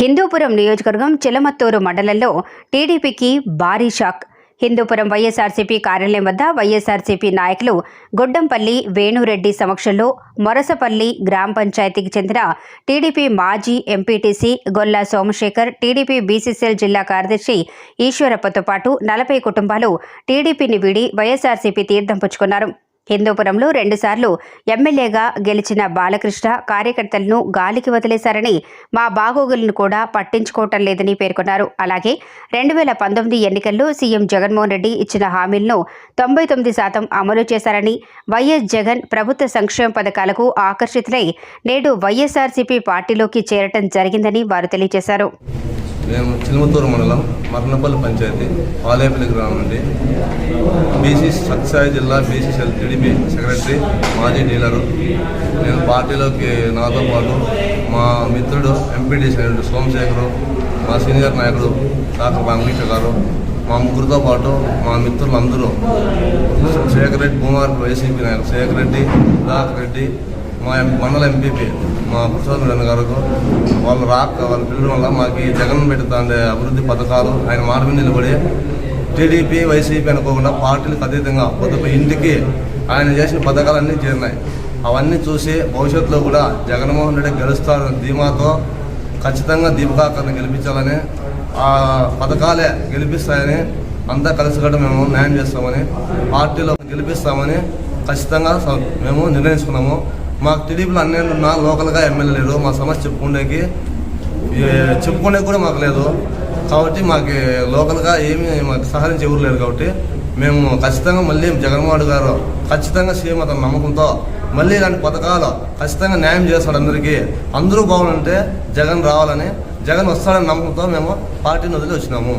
హిందూపురం నియోజకవర్గం చిలమత్తూరు మండలంలో టీడీపీకి భారీ షాక్. హిందూపురం వైఎస్ఆర్సీపీ కార్యాలయం వద్ద వైఎస్ఆర్సీపీ నాయకులు గుడ్డంపల్లి వేణురెడ్డి సమక్షంలో మొరసపల్లి గ్రామ పంచాయతీకి చెందిన టీడీపీ మాజీ MPTC Golla Somasekhar TDP BCCL జిల్లా కార్యదర్శి ఈశ్వరప్పతో పాటు నలభై కుటుంబాలు టీడీపీని వీడి వైఎస్ఆర్సీపీ తీర్థం పుచ్చుకున్నారు. హిందూపురంలో రెండుసార్లు ఎమ్మెల్యేగా గెలిచిన బాలకృష్ణ కార్యకర్తలను గాలికి వదిలేశారని మా బాగోగులను కూడా పట్టించుకోవటం లేదని పేర్కొన్నారు. అలాగే రెండు వేల పంతొమ్మిది ఎన్నికల్లో సీఎం జగన్మోహన్ రెడ్డి ఇచ్చిన హామీలను తొంభై తొమ్మిది శాతం అమలు చేశారని వైఎస్ జగన్ ప్రభుత్వ సంక్షేమ పథకాలకు ఆకర్షితులై నేడు వైఎస్ఆర్సీపీ పార్టీలోకి చేరటం జరిగిందని వారు తెలియజేశారు. మేము చిలుమతూరు మండలం మర్నపల్లి పంచాయతీ పాలేపల్లి గ్రామం నుండి బీసీ సత్సాయి జిల్లా బీసీ సెల్ టీడీపీ సెక్రటరీ మాజీ డీలరు. నేను పార్టీలోకి నాతో పాటు మా మిత్రుడు ఎంపీటీ సోమశేఖరు మా సీనియర్ నాయకుడు డాక్టర్ వెంకటేశ్వర గారు మా ముగ్గురితో పాటు మా మిత్రులు అందరూ శేఖర్ రెడ్డి భూమార్ వైసీపీ నాయకులు శేఖర్ రెడ్డి సుధాకర్ రెడ్డి మా మండల ఎంపీపీ మా ప్రసాద్ గారు వాళ్ళు రాక వాళ్ళ పిల్లల వల్ల మాకు ఈ జగన్ పెడుతుండే అభివృద్ధి పథకాలు. ఆయన మాట నిలబడి టీడీపీ వైసీపీ అనుకోకుండా పార్టీలకు అతీతంగా పొద్దుపై ఇంటికి ఆయన చేసిన పథకాలన్నీ చేరినాయి. అవన్నీ చూసి భవిష్యత్తులో కూడా జగన్మోహన్ రెడ్డి గెలుస్తారని ధీమాతో ఖచ్చితంగా దీపకాకర్ని గెలిపించాలని ఆ పథకాలే గెలిపిస్తాయని అంతా కలిసికట్టు మేము న్యాయం చేస్తామని పార్టీలో గెలిపిస్తామని ఖచ్చితంగా మేము నిర్ణయించుకున్నాము. మాకు టీడీపీలో అన్నేళ్ళు ఉన్నా లోకల్గా ఎమ్మెల్యే లేరు మా సమస్య చెప్పుకునేకి చెప్పుకునే కూడా మాకు లేదు. కాబట్టి మాకు లోకల్గా ఏమి మాకు సహకరించి ఎవరు లేరు కాబట్టి మేము ఖచ్చితంగా మళ్ళీ జగన్మోహన్ గారు ఖచ్చితంగా సీఎం అతని నమ్మకంతో మళ్ళీ ఇలాంటి పథకాలు ఖచ్చితంగా న్యాయం చేస్తాడు అందరికీ. అందరూ బాగుంటే జగన్ రావాలని జగన్ వస్తాడని నమ్మకంతో మేము పార్టీని వదిలి వచ్చినాము.